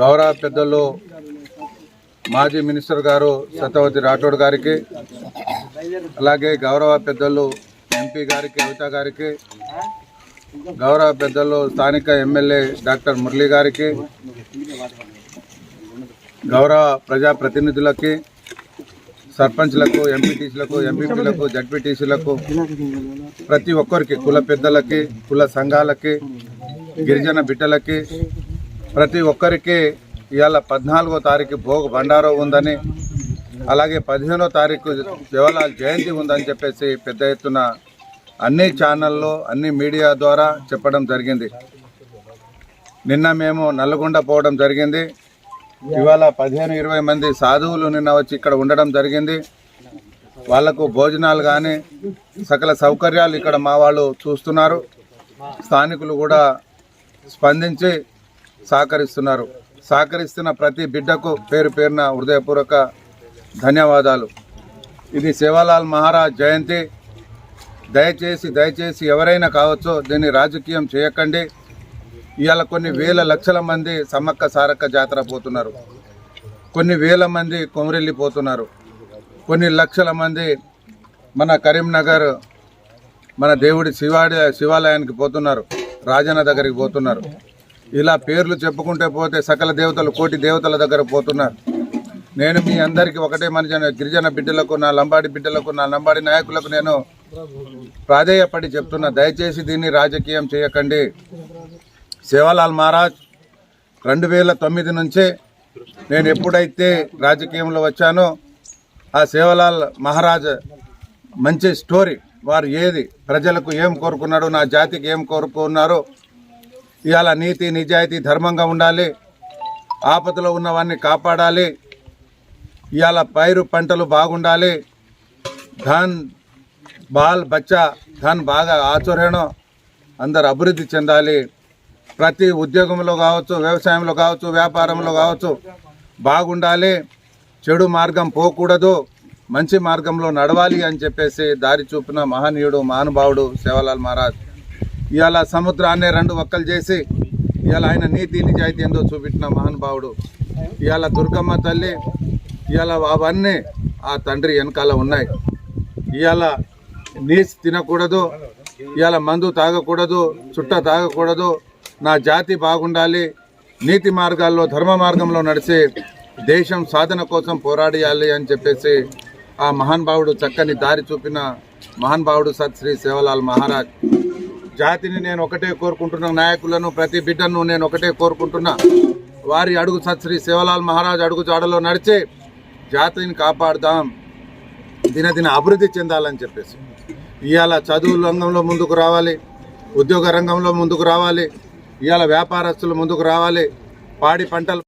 గౌరవ పెద్దలు మాజీ మినిస్టర్ గారు సత్యవతి రాఠోడ్ గారికి అలాగే గౌరవ పెద్దలు ఎంపీ గారికి కవిత గారికి గౌరవ పెద్దలు స్థానిక ఎమ్మెల్యే డాక్టర్ మురళి గారికి గౌరవ ప్రజాప్రతినిధులకి సర్పంచ్లకు ఎంపీటీసీలకు ఎంపీటీలకు జడ్పీటీసీలకు ప్రతి ఒక్కరికి కుల పెద్దలకి కుల సంఘాలకి గిరిజన బిడ్డలకి ప్రతి ఒక్కరికి ఇవాళ పద్నాలుగో తారీఖు భోగ బండారో ఉందని అలాగే పదిహేనో తారీఖు జవహర్లాల్ జయంతి ఉందని చెప్పేసి పెద్ద ఎత్తున అన్ని ఛానల్లో అన్ని మీడియా ద్వారా చెప్పడం జరిగింది. నిన్న మేము నల్గొండ పోవడం జరిగింది. ఇవాళ పదిహేను ఇరవై మంది సాధువులు నిన్న వచ్చి ఇక్కడ ఉండడం జరిగింది. వాళ్ళకు భోజనాలు కానీ సకల సౌకర్యాలు ఇక్కడ మా వాళ్ళు చూస్తున్నారు. స్థానికులు కూడా స్పందించి సహకరిస్తున్నారు. సహకరిస్తున్న ప్రతి బిడ్డకు పేరు పేరున హృదయపూర్వక ధన్యవాదాలు. ఇది సేవాలాల్ మహారాజ్ జయంతి. దయచేసి దయచేసి ఎవరైనా కావచ్చో దీన్ని రాజకీయం చేయకండి. ఇవాళ కొన్ని వేల లక్షల మంది సమ్మక్క సారక్క జాతర పోతున్నారు. కొన్ని వేల మంది కొమరెల్లి పోతున్నారు. కొన్ని లక్షల మంది మన కరీంనగర్ మన దేవుడి శివాడి శివాలయానికి పోతున్నారు. రాజన్న దగ్గరికి పోతున్నారు. ఇలా పేర్లు చెప్పుకుంటే పోతే సకల దేవతలు కోటి దేవతల దగ్గర పోతున్నారు. నేను మీ అందరికీ ఒకటే మనిషి గిరిజన బిడ్డలకు నా లంబాడి బిడ్డలకు నా లంబాడి నాయకులకు నేను ప్రాధేయపడి చెప్తున్నా. దయచేసి దీన్ని రాజకీయం చేయకండి. సేవాలాల్ మహారాజ్ రెండు వేల తొమ్మిది నుంచే నేను ఎప్పుడైతే రాజకీయంలో వచ్చానో ఆ సేవలాల్ మహారాజ్ మంచి స్టోరీ వారు ఏది ప్రజలకు ఏం కోరుకున్నాడు నా జాతికి ఏం కోరుకున్నారో ఇవాళ నీతి నిజాయితీ ధర్మంగా ఉండాలి. ఆపదలో ఉన్నవారిని కాపాడాలి. ఇవాళ పైరు పంటలు బాగుండాలి. ధన్ బాల్ బచ్చా ధన్ బాగా ఆచరణం అందరు అభివృద్ధి చెందాలి. ప్రతి ఉద్యోగంలో కావచ్చు వ్యవసాయంలో కావచ్చు వ్యాపారంలో కావచ్చు బాగుండాలి. చెడు మార్గం పోకూడదు. మంచి మార్గంలో నడవాలి అని చెప్పేసి దారి చూపిన మహనీయుడు మహానుభావుడు సేవలాల్ మహారాజ్. ఇవాళ సముద్రాన్ని రెండు ఒక్కలు చేసి ఇవాళ ఆయన నీతి నిజాయితీ ఏందో చూపించిన మహానుభావుడు. ఇవాళ దుర్గమ్మ తల్లి ఇవాళ అవన్నీ ఆ తండ్రి వెనకాల ఉన్నాయి. ఇవాళ నీచి తినకూడదు ఇవాళ మందు తాగకూడదు చుట్ట తాగకూడదు నా జాతి బాగుండాలి నీతి మార్గాల్లో ధర్మ మార్గంలో నడిచి దేశం సాధన కోసం పోరాడియాలి అని చెప్పేసి ఆ మహానుభావుడు చక్కని దారి చూపిన మహానుభావుడు సత్ శ్రీ సేవలాల్ మహారాజ్. జాతిని నేను ఒకటే కోరుకుంటున్న నాయకులను ప్రతి బిడ్డను నేను ఒకటే కోరుకుంటున్నా. వారి అడుగు సత్ శ్రీ మహారాజ్ అడుగు జాడలో నడిచి జాతిని కాపాడుదాం దినదిన అభివృద్ధి చెందాలని చెప్పేసి. ఇవాళ చదువు రంగంలో ముందుకు రావాలి ఉద్యోగ రంగంలో ముందుకు రావాలి ఇవాళ వ్యాపారస్తులు ముందుకు రావాలి పాడి పంటలు